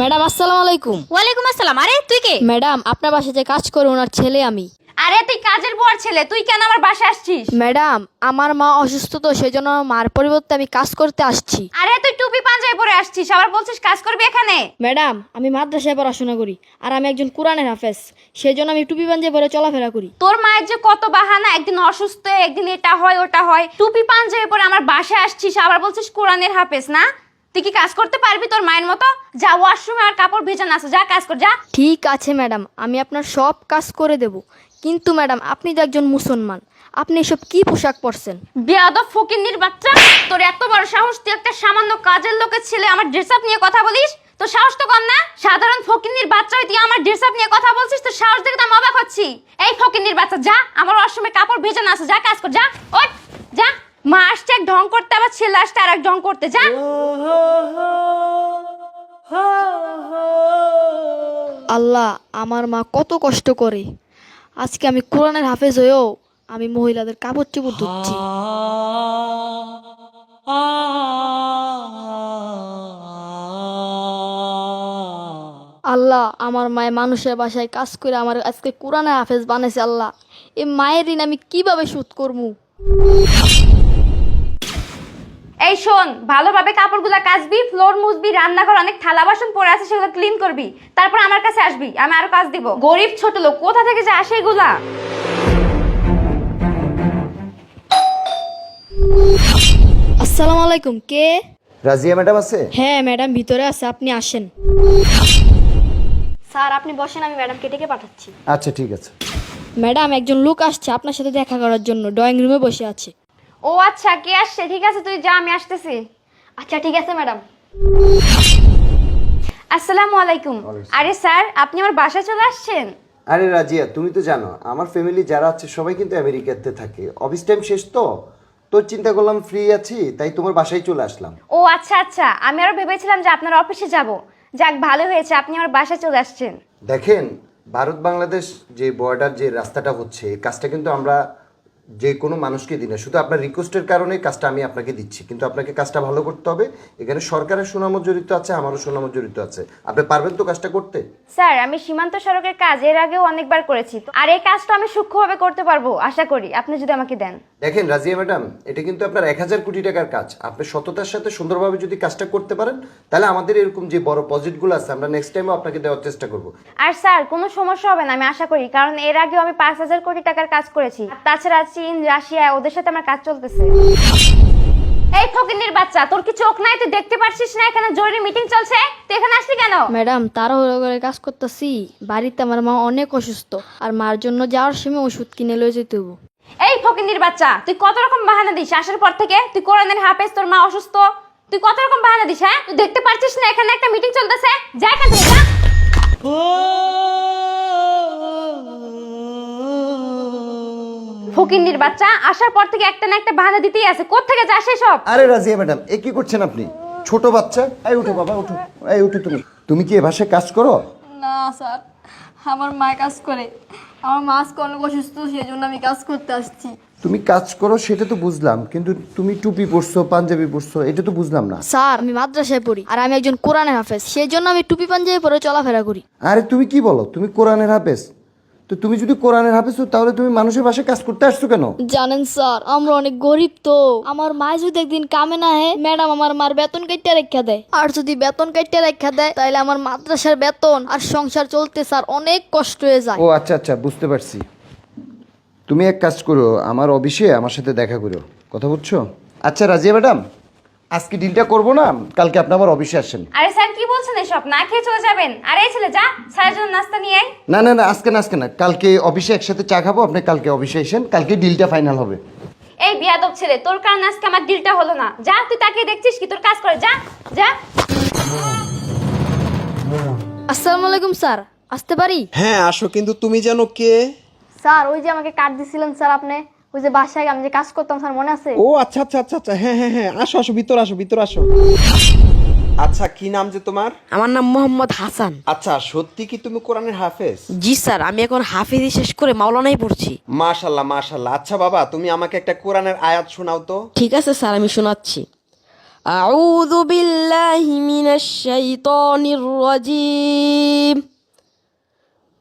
Madam আসসালামু আলাইকুম। ওয়ালাইকুম আসসালাম। আরে তুই কে? ম্যাডাম আপনার বাসায় যে কাজ করে ওনার ছেলে আমি। আরে তুই কাজের বুয়ার ছেলে তুই কেন আমার বাসায় আসছিস? ম্যাডাম আমার মা অসুস্থ তো সেই জন্য মার পরিবর্তে আমি কাজ করতে আসছি। আরে তুই টুপি পাঞ্জাবি পরে আসছিস আবার বলছিস কাজ করবি এখানে? ম্যাডাম আমি মাদ্রাসায় পড়াশোনা করি আর আমি একজন কোরআনের হাফেজ সেজন্য আমি টুপি পাঞ্জাবি পরে চলাফেরা করি। তোর মায়ের যে কত বাহানা একদিন অসুস্থ একদিন এটা হয় ওটা হয়। টুপি পাঞ্জাবি পরে আমার বাসায় আসছিস আবার বলছিস কোরআনের হাফেজ না? তুই কি কাজ করতে পারবি তোর মায়ের মতো? যা ওয়াশরুমে আর কাপড় ভেজানো আছে যা কাজ কর যা। ঠিক আছে ম্যাডাম আমি আপনার সব কাজ করে দেব। কিন্তু ম্যাডাম আপনি তো একজন মুসলমান। আপনি এসব কি পোশাক পরছেন? বেয়াদব ফকিন্নির বাচ্চা তোর এত বড় সাহস তুই একটা সামান্য কাজের লোকের ছেলে আমার ড্রেস আপ নিয়ে কথা বলিস? তো সাহস তো কম না? সাধারণ ফকিন্নির বাচ্চা তুই আমার ড্রেস আপ নিয়ে কথা বলছিস তো সাহস দেখে তো আমি অবাক হচ্ছি। এই ফকিন্নির বাচ্চা যা আমার ওয়াশরুমে কাপড় ভেজানো আছে যা কাজ কর যা ওই যা। মা আসছে, এক ঢং করতে, আবার ছেলে আসছে আর এক ঢং করতে, যা। আল্লাহ, আমার মা কত কষ্ট করে। আজকে আমি কোরআনের হাফেজ হয়েও আমি মহিলাদের কাপড় চোপড় ধুচ্ছি। আল্লাহ, আমার মায়ের মানুষের বাসায় কাজ করে আমার আজকে কোরআনের হাফেজ বানাইছে, আল্লাহ। এই মায়ের ঋণ আমি কীভাবে শোধ করব? এই শোন ভালোভাবে কাপড়গুলো কাচবি ফ্লোর মুছবি রান্নাঘর অনেক থালা বাসন পড়ে আছে সেগুলো ক্লিন করবি। তারপর আমার কাছে আসবি আমি আরও কাজ দিব। গরিব ছোট লোক কোথা থেকে যে আসে এগুলা? আসসালামু আলাইকুম কে? রাজিয়া ম্যাডাম আছে? হ্যাঁ ম্যাডাম ভিতরে আছে আপনি আসেন। স্যার আপনি বসেন আমি ম্যাডাম ম্যাডামকে ডেকে পাঠাচ্ছি। আচ্ছা ঠিক আছে। ম্যাডাম একজন লোক আসছে আপনার সাথে দেখা করার জন্য ড্রয়িং রুমে বসে আছে। ও আচ্ছা কে আসছে? ঠিক আছে তুই যা আমি আসতেছি। আচ্ছা ঠিক আছে ম্যাডাম। আসসালামু আলাইকুম। আরে স্যার আপনি আমার বাসায় চলে আসছেন? আরে রাজিয়া তুমি তো জানো আমার ফ্যামিলি যারা আছে সবাই কিন্তু আমেরিকাতে থাকে। অফিস টাইম শেষ তো। তোর চিন্তা করলাম ফ্রি আছি তাই তোমার বাসায় চলে আসলাম। ও আচ্ছা আচ্ছা আমি আরও ভেবেছিলাম যে আপনার অফিসে যাব। যাক ভালো হয়েছে আপনি আমার বাসায় চলে আসছেন। দেখেন ভারত বাংলাদেশ যে বর্ডার যে রাস্তাটা হচ্ছে কাজটা কিন্তু আমরা যে কোনো মানুষকে দিই না। শুধু আপনার রিকোয়েস্টের কারণে কাজটা আমি আপনাকে দিচ্ছি কিন্তু আপনাকে কাজটা ভালো করতে হবে। এখানে সরকারের সুনামও জড়িত আছে আমারও সুনামও জড়িত আছে। আপনি পারবেন তো কাজটা করতে? স্যার আমি সীমান্ত সড়কের কাজ এর আগেও অনেকবার করেছি। তো- আর এই কাজটা আমি সূক্ষ্মভাবে করতে পারব আশা করি। আপনি যদি আমাকে দেন। দেখেন রাজিয়া ম্যাডাম এটা কিন্তু আপনার এক হাজার কোটি টাকার কাজ। আপনি সততার সাথে সুন্দরভাবে যদি কাজটা করতে পারেন তাহলে আমাদের এরকম যে বড় প্রজেক্টগুলো আছে আমরা নেক্সট টাইমও আপনাকে দেওয়ার চেষ্টা করব। আর স্যার কোনো সমস্যা হবে না আমি আশা করি। কারণ এর আগেও আমি পাঁচ হাজার কোটি টাকার কাজ করেছি। আর তাছাড়া চীন রাশিয়া ওদের সাথে আমার কাজ চলতেছে। এই ফকিন্নির বাচ্চা তোর কি চোখ নাই? তুই দেখতে পারছিস না এখানে জরুরি মিটিং চলছে? তুই এখানে আসলি কেন? ম্যাডাম তাড়াহুড়ো করে কাজ করতেছি। বাড়িতে আমার মা অনেক অসুস্থ। আর মার জন্য যাওয়ার সময় ওষুধ কিনে লয়ে যেতে হব এই ফকিন্নির বাচ্চা তুই কত রকম বাহানা দিস? আসার পর থেকে তুই কোরআনের হাফেজ তোর মা অসুস্থ। তুই কত রকম বাহানা দিস হ্যাঁ? তুই দেখতে পারছিস না এখানে একটা মিটিং চলতেছে? যা এখান থেকে ফকিন্নির বাচ্চা আসার পর থেকে একটা না একটা বাহানা দিতেই আছে। কোত্থেকে যাস সব আরে রাজিয়া ম্যাডাম এ কি করছেন আপনি? ছোট বাচ্চা? এই উঠো বাবা উঠো। এই উঠো তুমি। তুমি কি এ ভাষায় কাজ করো? না স্যার। আমার মা কাজ করে। আমার মা আজকে অনেক অসুস্থ সেই জন্য আমি কাজ করতে আসছি। তুমি কাজ করো সেটা তো বুঝলাম কিন্তু তুমি টুপি পরছো পাঞ্জাবি পরছো এটা তো বুঝলাম না। স্যার আমি মাদ্রাসায় পড়ি আর আমি একজন কোরআনের হাফেজ সেই জন্য আমি টুপি পাঞ্জাবি পরে চলাফেরা করি। আরে তুমি কি বলো? তুমি কোরআনের হাফেজ? তো তুমি যদি কোরআনের হাফেজ হও, তাহলে তুমি মানুষের বাসায় কাজ করতে আসছো কেন? জানেন স্যার আমরা অনেক গরিব তো। আমার মা যদি একদিন কামে না হে ম্যাডাম আমার মার বেতন কাইটে রেখা দেয়। আর যদি বেতন কাইটে রেখা দেয় তাহলে আমার মাদ্রাসার বেতন আর সংসার চলতে স্যার অনেক কষ্ট হয়ে যায়। ও আচ্ছা আচ্ছা বুঝতে পারছি। তুমি এক কাজ করো আমার অফিসে আমার সাথে দেখা করো। কথা বুঝছ? আচ্ছা রাজিয়া ম্যাডাম আজকে ডিলটা করব না কালকে আপনি আমার অফিসে আসেন। আরে স্যার কি বলছেন এসব? না খেয়ে চলে যাবেন। আরে এই ছেলে যা স্যারের জন্য নাস্তা নিয়ে আয়। না না না আজকে না আজকে না। কালকে অফিসে একসাথে চা খাব আপনি কালকে অফিসে এসেন কালকে ডিলটা ফাইনাল হবে। এই বিয়াদব ছেলে তোর কারণে আজকে আমার ডিলটা হলো না। যা তুই তাকে দেখছিস কি? তোর কাজ করে যা যা। আসসালামু আলাইকুম স্যার। আসতে পারি? হ্যাঁ আসো কিন্তু তুমি জানো কে? স্যার ওই যে আমাকে কার্ড দিছিলেন স্যার আপনি। ওই যে বাসায় আমি যে কাজ করতাম স্যার মনে আছে? ও আচ্ছা আচ্ছা আচ্ছা আচ্ছা হ্যাঁ হ্যাঁ হ্যাঁ আসো আসো ভিতর আসো ভিতর আসো। আচ্ছা কি নাম যে তোমার? আমার নাম মোহাম্মদ হাসান। আচ্ছা সত্যি কি তুমি কোরআনের হাফেজ? জি স্যার আমি এখন হাফেজি শেষ করে মাওলানাই পড়ছি। মাশাল্লাহ মাশাল্লাহ। আচ্ছা বাবা তুমি আমাকে একটা কোরআনের আয়াত শোনাও তো। ঠিক আছে স্যার আমি শোনাচ্ছি। আউযু বিল্লাহি মিনাশ শাইতানির রাজীম।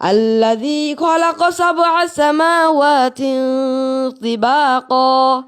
الذي خلق سبع سماوات طباقا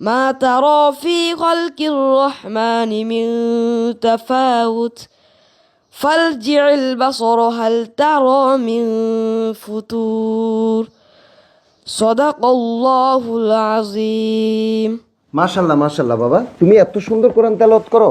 ما ترى في خلق الرحمن من تفاوت فارجع البصر هل ترى من فتور صدق الله العظيم মাশাল্লাহ মাশাল্লাহ বাবা তুমি এত সুন্দর কোরআন তেলাওয়াত করো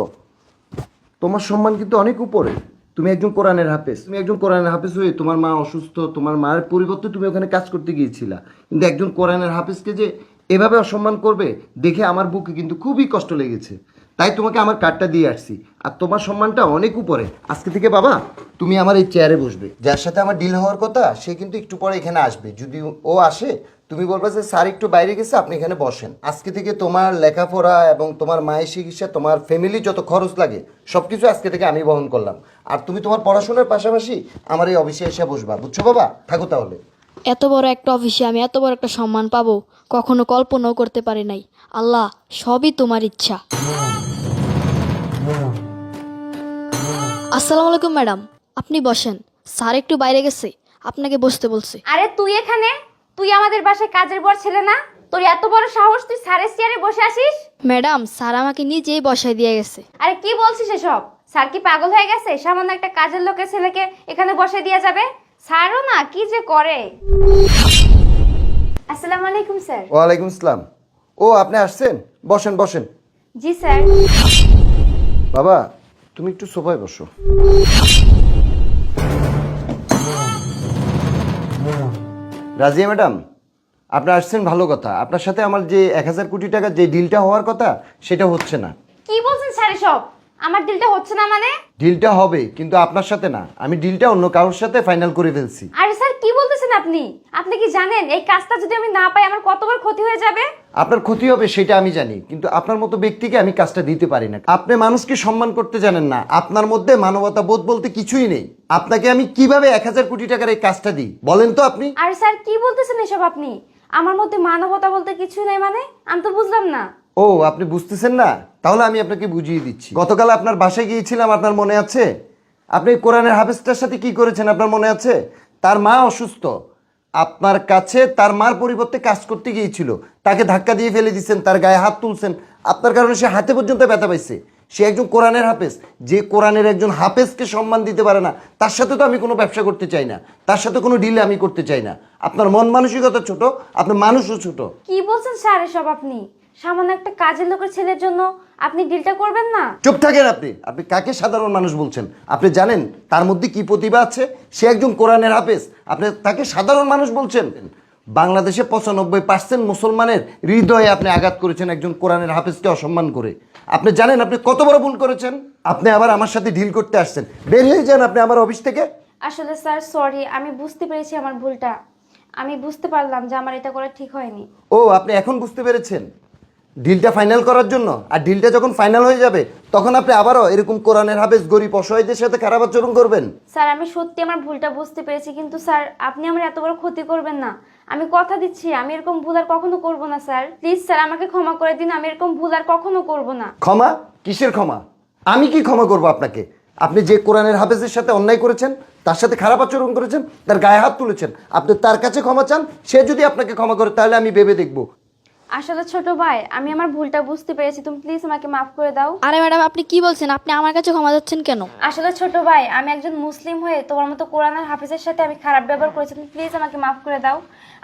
তোমার সম্মান কিন্তু অনেক উপরে তুমি একজন কোরআনের হাফেজ, তুমি একজন কোরআনের হাফেজ হয়ে তোমার মা অসুস্থ, তোমার মায়ের পরিবর্তে তুমি ওখানে কাজ করতে গিয়েছিলা। কিন্তু একজন কোরআনের হাফেজকে যে এভাবে অসম্মান করবে, দেখে আমার বুকে কিন্তু খুবই কষ্ট লেগেছে। তাই তোমাকে আমার কার্ডটা দিয়ে আসছি। আর তোমার সম্মানটা অনেক উপরে। আজকে থেকে বাবা, তুমি আমার এই চেয়ারে বসবে। যার সাথে আমার ডিল হওয়ার কথা, সে কিন্তু একটু পরে এখানে আসবে। যদি ও আসে তুমি বলবে যে স্যার একটু বাইরে গেছে আপনি এখানে বসেন। আজকে থেকে তোমার লেখাপড়া এবং তোমার মায়ের চিকিৎসা তোমার ফ্যামিলি যত খরচ লাগে সব কিছু আজকে থেকে আমি বহন করলাম। আর তুমি তোমার পড়াশোনার পাশাপাশি আমার এই অফিসে এসে বসবা। বুঝছ বাবা? থাকো তাহলে। এত বড় একটা অফিসে আমি এত বড় একটা সম্মান পাবো কখনো কল্পনাও করতে পারি নাই। আল্লাহ সবই তোমার ইচ্ছা। আসসালামু আলাইকুম ম্যাডাম। আপনি বসেন। স্যার একটু বাইরে গেছে আপনাকে বসতে বলছে। আরে তুই এখানে? তুই আমাদের বাসায় কাজের বর ছেলে না? তোর এত বড় সাহস তুই স্যারের চেয়ারে বসে আসিস ম্যাডাম স্যার আমাকে নিজেই বসায় দিয়ে গেছে। আরে কি বলছিস এসব? স্যার কি পাগল হয়ে গেছে? সামান্য একটা কাজের লোকের ছেলেকে এখানে বসে দিয়ে যাবে? স্যারও না? কি যে করে? আসসালামু আলাইকুম স্যার। ওয়ালাইকুম আসসালাম ও আপনি আসছেন? বসেন বসেন। জি স্যার। বাবা তুমি একটু সোফায় বসো। রাজিয়া ম্যাডাম আপনি আসছেন ভালো কথা। আপনার সাথে আমার যে এক হাজার কোটি টাকা যে ডিলটা হওয়ার কথা সেটা হচ্ছে না। কি বলছেন স্যার সব আমার ডিলটা হচ্ছে না মানে? ডিলটা হবে কিন্তু আপনার সাথে না। আমি ডিলটা অন্য কারোর সাথে ফাইনাল করে ফেলছি। আরে স্যার কি বলতেছেন আপনি? আপনি কি জানেন এই কাজটা যদি আমি না পাই আমার কত বড় ক্ষতি হয়ে যাবে? আপনার ক্ষতি হবে সেটা আমি জানি কিন্তু আপনার মতো ব্যক্তিকে আমি কাজটা দিতে পারি না। আপনি মানুষকে সম্মান করতে জানেন না আপনার মধ্যে মানবতা বোধ বলতে কিছুই নেই। আপনাকে আমি কীভাবে এক হাজার কোটি টাকার এই কাজটা দিই? বলেন তো আপনি। আরে স্যার কি বলতেছেন এসব আপনি? আমার মধ্যে মানবতা বলতে কিছু নেই মানে? আমি তো বুঝলাম না। ও আপনি বুঝতেছেন না? তাহলে আমি আপনাকে বুঝিয়ে দিচ্ছি। গতকাল আপনার বাসায় গিয়েছিলাম আপনার মনে আছে? আপনি কোরআনের হাফেজটার সাথে কি করেছেন আপনার মনে আছে? তার মা অসুস্থ। আপনার কাছে তার মার পরিবর্তে কাজ করতে গিয়েছিল। তাকে ধাক্কা দিয়ে ফেলে দিচ্ছেন তার গায়ে হাত তুলছেন। আপনার কারণে সে হাতে পর্যন্ত ব্যথা পাইছে। সে একজন কোরআনের হাফেজ। যে কোরআনের একজন হাফেজকে সম্মান দিতে পারে না, তার সাথে তো আমি কোনো ব্যবসা করতে চাই না। তার সাথে কোনো ডিলে আমি করতে চাই না। আপনার মন মানসিকতা ছোট, আপনার মানুষও ছোট। কি বলছেন স্যার এসব আপনি? সামান্য একটা কাজের লোকের ছেলের জন্য আপনি ডিলটা করবেন না? চুপ থাকেন আপনি। আপনি কাকে সাধারণ মানুষ বলছেন? আপনি জানেন তার মধ্যে কি প্রতিভা আছে? সে একজন কোরআনের হাফেজ। আপনি তাকে সাধারণ মানুষ বলছেন? বাংলাদেশে পঁচানব্বই পার্সেন্ট মুসলমানের হৃদয়ে আপনি আঘাত করেছেন একজন কোরআনের হাফেজকে অসম্মান করে। আপনি জানেন আপনি কত বড় ভুল করেছেন? আপনি আবার আমার সাথে ডিল করতে আসছেন। বের হয়ে যান আপনি আমার অফিস থেকে। আসলে স্যার সরি আমি বুঝতে পেরেছি আমার ভুলটা। আমি বুঝতে পারলাম যে আমার এটা করা ঠিক হয়নি। ও আপনি এখন বুঝতে পেরেছেন? ডিলটা ফাইনাল করার জন্য? আর ডিলটা যখন ফাইনাল হয়ে যাবে তখন আপনি আবারও এরকম কোরআনের হাফেজ গরিব অসহায়দের সাথে খারাপ আচরণ করবেন। স্যার আমি সত্যি আমার ভুলটা বুঝতে পেরেছি কিন্তু স্যার আপনি আমার এত বড় ক্ষতি করবেন না। আমি কথা দিচ্ছি আমি এরকম ভুল আর কখনো করব না স্যার। প্লিজ স্যার আমাকে ক্ষমা করে দিন আমি এরকম ভুল আর কখনো করব না। ক্ষমা? কিসের ক্ষমা? আমি কি ক্ষমা করব আপনাকে? আপনি যে কোরআনের হাফেজের সাথে অন্যায় করেছেন তার সাথে খারাপ আচরণ করেছেন তার গায়ে হাত তুলেছেন আপনি তার কাছে ক্ষমা চান সে যদি আপনাকে ক্ষমা করে তাহলে আমি ভেবে দেখব। আসলে ছোট ভাই আমি আমার ভুলটা বুঝতে পেরেছি। তুমি প্লিজ আমাকে মাফ করে দাও। আরে ম্যাডাম আপনি কি বলছেন? আপনি আমার কাছে ক্ষমা যাচ্ছেন কেন? আসলে ছোট ভাই আমি একজন মুসলিম হয়ে তোমার মতো কোরআনের হাফিজের সাথে আমি খারাপ ব্যবহার করেছি। তুমি প্লিজ আমাকে মাফ করে দাও।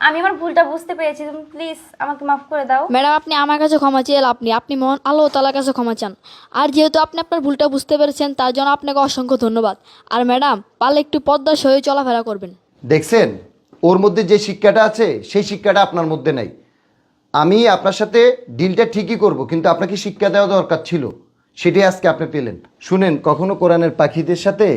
আমি আমার ভুলটা বুঝতে পেরেছি। তুমি প্লিজ আমাকে মাফ করে দাও। ম্যাডাম আপনি আমার কাছে ক্ষমা চেয়ে আপনি আপনি মহান আল্লাহ তালার কাছে ক্ষমা চান। আর যেহেতু আপনি আপনার ভুলটা বুঝতে পেরেছেন তার জন্য আপনাকে অসংখ্য ধন্যবাদ। আর ম্যাডাম পারলে একটু পদ্মার সহি চলাফেরা করবেন। দেখছেন? ওর মধ্যে যে শিক্ষাটা আছে সেই শিক্ষাটা আপনার মধ্যে নাই। আমি আপনার সাথে ডিলটা ঠিকই করব কিন্তু আপনাকে শিক্ষা দেওয়া দরকার ছিল। সেটাই আজকে আপনি পেলেন। শুনেন কখনো কোরআনের পাখিদের সাথে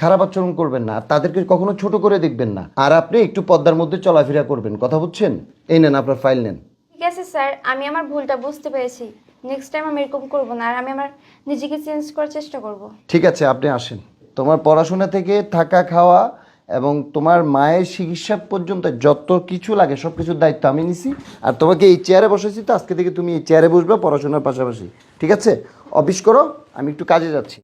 খারাপ আচরণ করবেন না তাদেরকে কখনো ছোট করে দেখবেন না। আর আপনি একটু পদ্মার মধ্যে চলাফেরা করবেন। কথা বুঝছেন? এই নেন আপনার ফাইল নেন। ঠিক আছে স্যার। আমি আমার ভুলটা বুঝতে পেরেছি। নেক্সট টাইম আমি এরকম করব না আর আমি আমার নিজেকে চেঞ্জ করার চেষ্টা করব। ঠিক আছে আপনি আসেন। তোমার পড়াশোনা থেকে থাকা খাওয়া এবং তোমার মায়ের চিকিৎসা পর্যন্ত যত কিছু লাগে সব কিছুর দায়িত্ব আমি নিছি। আর তোমাকে এই চেয়ারে বসেছি তো, আজকে থেকে তুমি এই চেয়ারে বসবে পড়াশোনার পাশাপাশি। ঠিক আছে? অফিস করো, আমি একটু কাজে যাচ্ছি।